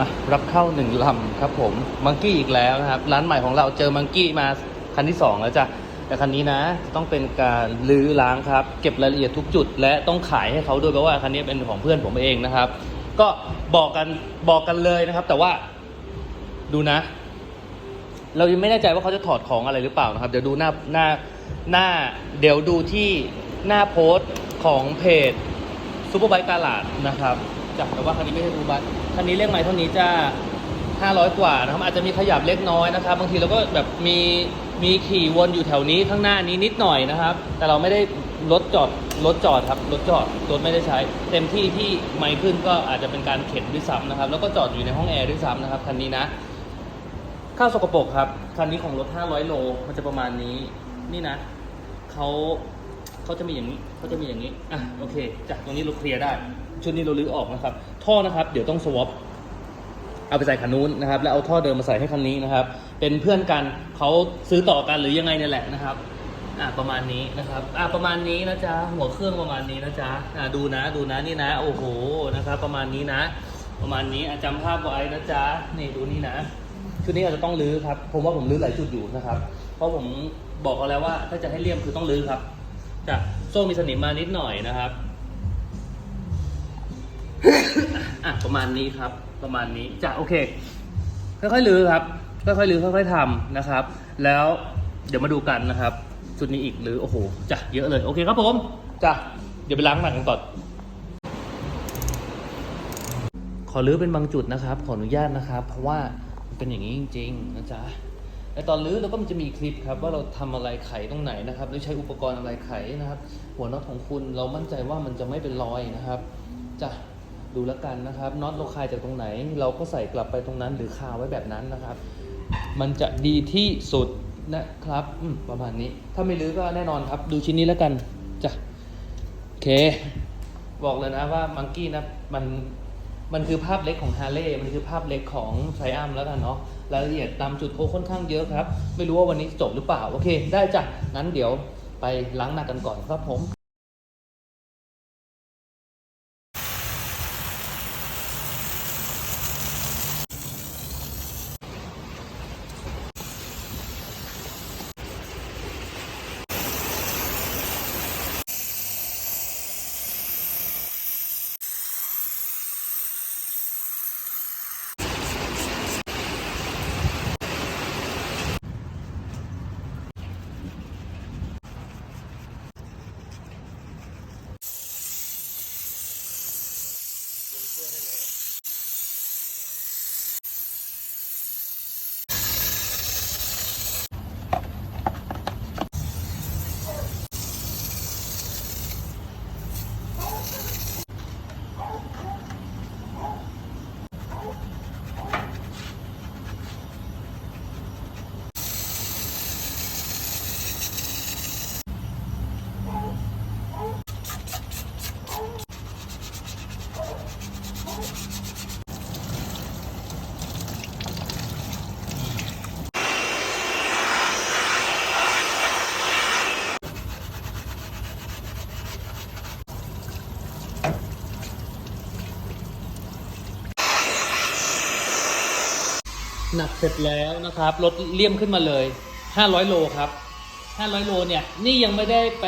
มารับเข้าหนึ่งลำครับผมมังกี้อีกแล้วนะครับ ร้านใหม่ของเราเจอมังกี้มาคันที่สองแล้วจ้ะแต่คันนี้นะต้องเป็นการลื้อล้างครับ เก็บรายละเอียดทุกจุด และต้องขายให้เขาด้วยเพราะว่าคันนี้เป็นของเพื่อนผมเองนะครับ ก็บอกกันบอกกันเลยนะครับ แต่ว่าดูนะ เรายังไม่แน่ใจว่าเขาจะถอดของอะไรหรือเปล่านะครับ เดี๋ยวดูหน้าหน้าหน้า เดี๋ยวดูที่หน้าโพสต์ของเพจซูเปอร์ไบค์กาลาดนะครับ จ้ะแต่ว่าคันนี้ไม่ใช่ซูปอร์ไบค์คันนี้เลขไม้เท่านี้จะ500 กว่านะครับอาจจะมีขยับเล็กน้อยนะครับ บางทีเราก็แบบมีมีขี่วนอยู่แถวนี้ข้างหน้านี้นิดหน่อยนะครับ แต่เราไม่ได้รถจอดรถจอดครับรถจอดรถไม่ได้ใช้ เต็มที่ที่ไม่ขึ้นก็อาจจะเป็นการเข็นด้วยซ้ำนะครับ แล้วก็จอดอยู่ในห้องแอร์ด้วยซ้ำนะครับคันนี้นะข้าวสกปรกครับคันนี้ของรถ 500 โลมันจะประมาณนี้นี่นะเขาเขาจะมีอย่างนี้เขาจะมีอย่างนี้อะโอเค จากตรงนี้เราเคลียร์ได้ ชุดนี้เราลื้อออกนะครับ ท่อนะครับเดี๋ยวต้องสวอปเอาไปใส่คันนู้นนะครับ แล้วเอาท่อเดิมมาใส่ให้คันนี้นะครับ เป็นเพื่อนกันเขาซื้อต่อกันหรือยังไงเนี่ยแหละนะครับอะประมาณนี้นะครับอะประมาณนี้นะจ๊ะหัวเครื่องประมาณนี้นะจ๊ะอะดูนะดูนะนี่นะ โอ้โหนะครับ ประมาณนี้นะ ประมาณนี้อะจำภาพไว้นะจ๊ะนี่ดูนี่นะชุดนี้อาจจะต้องรื้อครับผมว่าผมรื้อหลายจุดอยู่นะครับ เพราะผมบอกเขาแล้วว่าถ้าจะให้เลี่ยมคือต้องรื้อครับจะโซ่มีสนิมมานิดหน่อยนะครับ อะประมาณนี้ครับ ประมาณนี้จะโอเค ค่อยๆรื้อครับ ค่อยๆรื้อค่อยๆทำนะครับ แล้วเดี๋ยวมาดูกันนะครับชุดนี้อีกหรือโอ้โหจะเยอะเลยโอเคครับผมจ้ะเดี๋ยวไปล้างหนักกันก่อนขอรื้อเป็นบางจุดนะครับ ขออนุญาตนะครับ เพราะว่ามันเป็นอย่างนี้จริงๆนะจ๊ะในตอนรื้อเราก็มันจะมีคลิปครับ ว่าเราทำอะไรไขตรงไหนนะครับหรือใช้อุปกรณ์อะไรไขนะครับ หัวน็อตของคุณเรามั่นใจว่ามันจะไม่เป็นรอยนะครับจ้ะ ดูแล้วกันนะครับน็อตเราคลายจากตรงไหน เราก็ใส่กลับไปตรงนั้น หรือคาไว้แบบนั้นนะครับ มันจะดีที่สุดนะครับประมาณนี้ ถ้าไม่รื้อก็แน่นอนครับ ดูชิ้นนี้แล้วกันจ้ะโอเค บอกเลยนะว่ามังกี้นะมันมันคือภาพเล็กของฮาร์เลย์มันคือภาพเล็กของไซอัมแล้วกันเนาะรายละเอียดตามจุดโคค่อนข้างเยอะครับ ไม่รู้ว่าวันนี้จบหรือเปล่า โอเค ได้จ้ะงั้นเดี๋ยวไปล้างหน้ากันก่อนครับผม หนักเสร็จแล้วนะครับลดเลี่ยมขึ้นมาเลย 500 โลครับ 500 โลเนี่ยนี่ยังไม่ได้ไป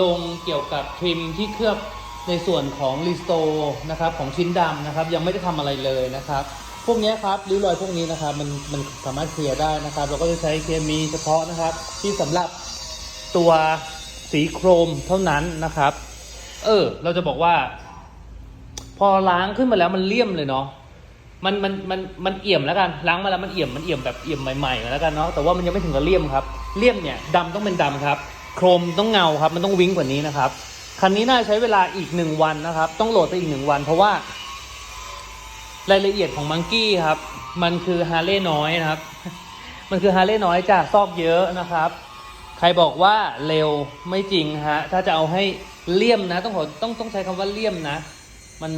ลงเกี่ยวกับทริมที่เคลือบในส่วนของรีสโตนะครับของชิ้นดำนะครับ ยังไม่ได้ทำอะไรเลยนะครับพวกนี้ครับริ้วรอยพวกนี้นะครับมันมันสามารถเคลียร์ได้นะครับ เราก็จะใช้เคมีเฉพาะนะครับ ที่สำหรับตัวสีโครมเท่านั้นนะครับ เออ เราจะบอกว่า พอล้างขึ้นมาแล้วมันเลี่ยมเลยเนาะ มันมันมันมันเอี่ยมแล้วกันล้างมาแล้วมันเอี่ยมมันเอี่ยมแบบเอี่ยมใหม่ๆแล้วกันเนาะแต่ว่ามันยังไม่ถึงกับเลี่ยมครับเลี่ยมเนี่ยดำต้องเป็นดำครับ โครมต้องเงาครับ มันต้องวิ้งกว่านี้นะครับคันนี้น่าใช้เวลาอีกหนึ่งวันนะครับ ต้องโหลดไปอีกหนึ่งวัน เพราะว่ารายละเอียดของมังกี้ครับ มันคือฮาร์เลย์น้อยนะครับ มันคือฮาร์เลย์น้อยจ้ะซอกเยอะนะครับ ใครบอกว่าเร็วไม่จริงฮะถ้าจะเอาให้เลี่ยมนะ ต้องขอต้องต้องใช้คำว่าเลี่ยมนะ มัน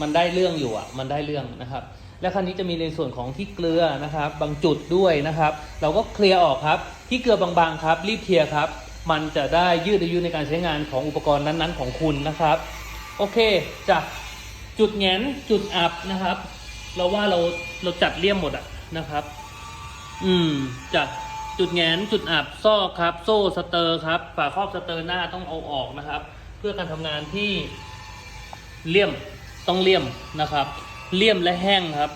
มันได้เรื่องอยู่อะมันได้เรื่องนะครับ และคันนี้จะมีในส่วนของที่เกลือนะครับ บางจุดด้วยนะครับ เราก็เคลียร์ออกครับที่เกลือบางๆครับ รีบเคลียร์ครับ มันจะได้ยืดอายุในการใช้งานของอุปกรณ์นั้นๆ ของคุณนะครับ โอเคจ้ะจุดแงนจุดอับนะครับ เราว่าเราเราจัดเลี่ยมหมดอะนะครับ อืมจัดจุดแงนจุดอับซอกครับ โซ่สเตอร์ครับฝาครอบสเตอร์หน้าต้องเอาออกนะครับ เพื่อการทำงานที่เลี่ยม ต้องเลี่ยมนะครับ เลี่ยมและแห้งครับ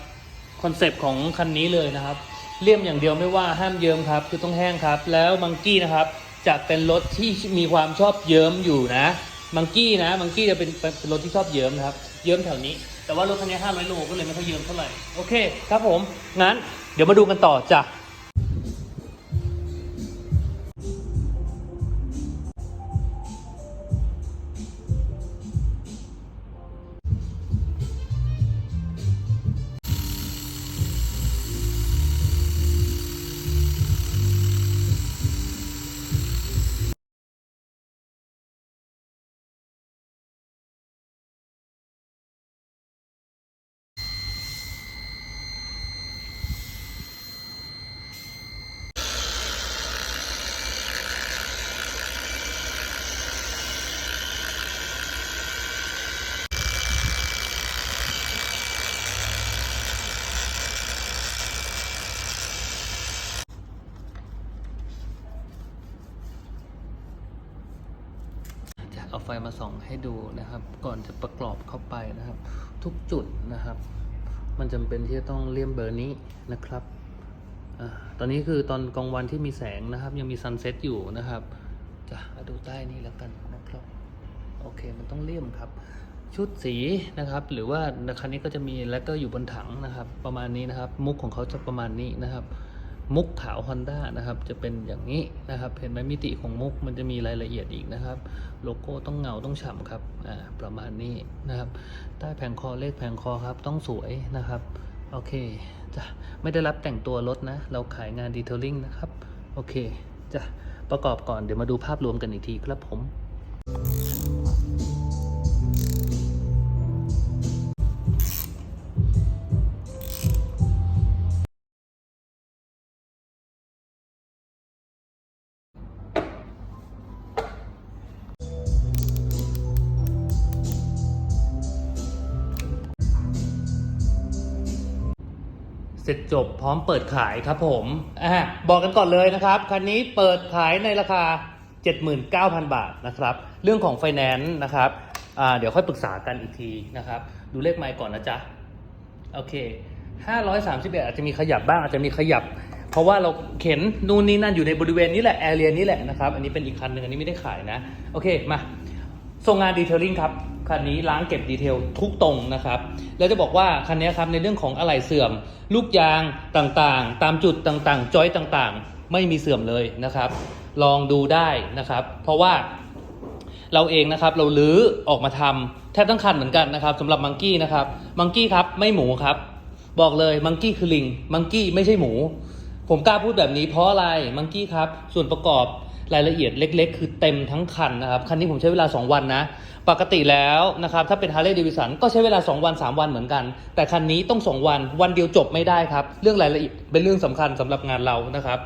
คอนเซปต์ของคันนี้เลยนะครับ เลี่ยมอย่างเดียวไม่ว่าห้ามเยิ้มครับ คือต้องแห้งครับ แล้วมังกี้นะครับจะเป็นรถที่มีความชอบเยิ้มอยู่นะมังกี้นะมังกี้จะเป็นเป็นรถที่ชอบเยิ้มนะครับ เยิ้มแถวนี้ แต่ว่ารถคันนี้500โลก็เลยไม่ค่อยเยิ้มเท่าไหร่โอเคครับผมงั้นเดี๋ยวมาดูกันต่อจ้ะ เอาไฟมาส่องให้ดูนะครับ ก่อนจะประกอบเข้าไปนะครับ ทุกจุดนะครับ มันจำเป็นที่จะต้องเลี่ยมเบอร์นี้นะครับอาตอนนี้คือตอนกลางวันที่มีแสงนะครับ ยังมีซันเซ็ตอยู่นะครับจะมาดูใต้นี้แล้วกันนะครับโอเคมันต้องเลี่ยมครับ ชุดสีนะครับ หรือว่าคันนี้ก็จะมีแลกเกอร์อยู่บนถังนะครับ ประมาณนี้นะครับ มุกของเขาจะประมาณนี้นะครับ มุกขาว Honda นะครับ จะเป็นอย่างนี้นะครับ เห็นไหมมิติของมุกมันจะมีรายละเอียดอีกนะครับ โลโก้ต้องเงาต้องฉ่ำครับอ่าประมาณนี้นะครับ ใต้แผงคอเลขแผงคอครับ ต้องสวยนะครับ โอเคจะไม่ได้รับแต่งตัวรถนะ เราขายงานดีเทลลิ่งนะครับ โอเคจะประกอบก่อนเดี๋ยวมาดูภาพรวมกันอีกทีครับผม เสร็จจบพร้อมเปิดขายครับผมอ่าบอกกันก่อนเลยนะครับ คันนี้เปิดขายในราคา 79,000 บาทนะครับ เรื่องของไฟแนนซ์นะครับอ่าเดี๋ยวค่อยปรึกษากันอีกทีนะครับ ดูเลขไมล์ก่อนนะจ๊ะ โอเค 531 อาจจะมีขยับบ้างอาจจะมีขยับ เพราะว่าเราเข็นนู่นนี่นั่นอยู่ในบริเวณนี้แหละแอเรียนี้แหละนะครับ อันนี้เป็นอีกคันหนึ่งอันนี้ไม่ได้ขายนะ โอเคมาส่งงานดีเทลลิ่งครับ คันนี้ล้างเก็บดีเทลทุกตรงนะครับ แล้วจะบอกว่าคันนี้ครับในเรื่องของอะไหล่เสื่อม ลูกยางต่างๆ ตามจุดต่างๆ จอยต่างๆ ไม่มีเสื่อมเลยนะครับ ลองดูได้นะครับ เพราะว่าเราเองนะครับเราลื้อออกมาทำแทบทั้งคันเหมือนกันนะครับสำหรับมังกี้นะครับมังกี้ครับไม่หมูครับ บอกเลยมังกี้คือลิงมังกี้ไม่ใช่หมู ผมกล้าพูดแบบนี้เพราะอะไรมังกี้ครับส่วนประกอบ รายละเอียดเล็ก ๆ คือเต็มทั้งคันนะครับ คันนี้ผมใช้เวลา 2 วันนะ ปกติแล้วนะครับถ้าเป็น Harley Davidson ก็ใช้เวลา 2 วัน 3 วันเหมือนกัน แต่คันนี้ต้อง 2 วัน วันเดียวจบไม่ได้ครับ เรื่องรายละเอียดเป็นเรื่องสำคัญสำหรับงานเรานะครับ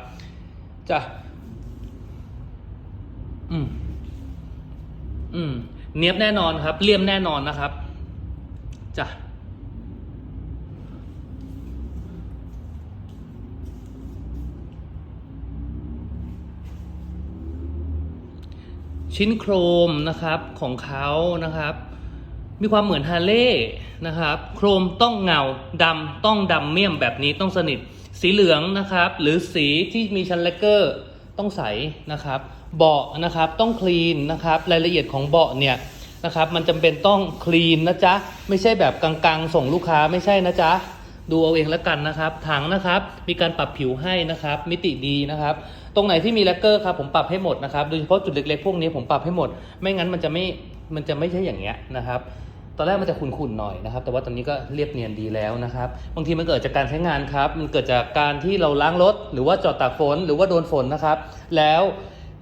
จะอืมอืมเนียบแน่นอนครับ เลี่ยมแน่นอนนะครับจ้ะ ชิ้นโครมนะครับของเขานะครับ มีความเหมือนฮาร์เลย์นะครับ โครมต้องเงาดำต้องดำเมี่ยมแบบนี้ต้องสนิท สีเหลืองนะครับ หรือสีที่มีชั้นเลกเกอร์ต้องใสนะครับ เบาะนะครับต้องคลีนนะครับ รายละเอียดของเบาะเนี่ยนะครับ มันจำเป็นต้องคลีนนะจ๊ะ ไม่ใช่แบบกลางๆ ส่งลูกค้าไม่ใช่นะจ๊ะ ดูเอาเองแล้วกันนะครับ ถังนะครับ มีการปรับผิวให้นะครับ มิติดีนะครับ ตรงไหนที่มีแลกเกอร์ครับผมปรับให้หมดนะครับ โดยเฉพาะจุดเล็กๆพวกนี้ผมปรับให้หมด ไม่งั้นมันจะไม่ มันจะไม่ใช่อย่างเงี้ยนะครับตอนแรกมันจะขุ่นๆหน่อยนะครับ แต่ว่าตอนนี้ก็เรียบเนียนดีแล้วนะครับ บางทีมันเกิดจากการใช้งานครับ มันเกิดจากการที่เราล้างรถ หรือว่าจอดตากฝน หรือว่าโดนฝนนะครับ แล้ว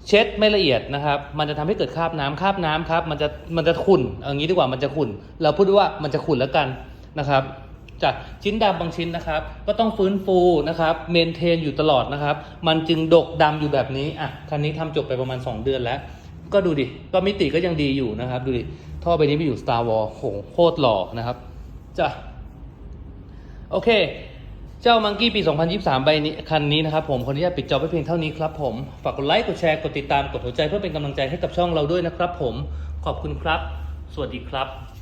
เช็ดไม่ละเอียดนะครับ มันจะทำให้เกิดคราบน้ำคราบน้ำครับ มันจะ มันจะขุ่นเอางนี้ดีกว่า มันจะขุ่น เราพูดว่ามันจะขุ่นแล้วกันนะครับ จากชิ้นดำบางชิ้นนะครับ ก็ต้องฟื้นฟูนะครับเมนเทนอยู่ตลอดนะครับ มันจึงดกดำอยู่แบบนี้อะคันนี้ทำจบไปประมาณ 2 เดือนแล้ว ก็ดูดิ ก็มิติก็ยังดีอยู่นะครับ ดูดิ ท่อไปนี้ไปอยู่ Star War โหโคตรหล่อนะครับจ้ะโอเค เจ้ามังกี้ปี 2023 ใบนี้คันนี้นะครับผมขออนุญาตปิดจอไปเพียงเท่านี้ครับผมฝากกดไลค์กดแชร์กดติดตามกดหัวใจเพื่อเป็นกำลังใจให้กับช่องเราด้วยนะครับผมขอบคุณครับ สวัสดีครับ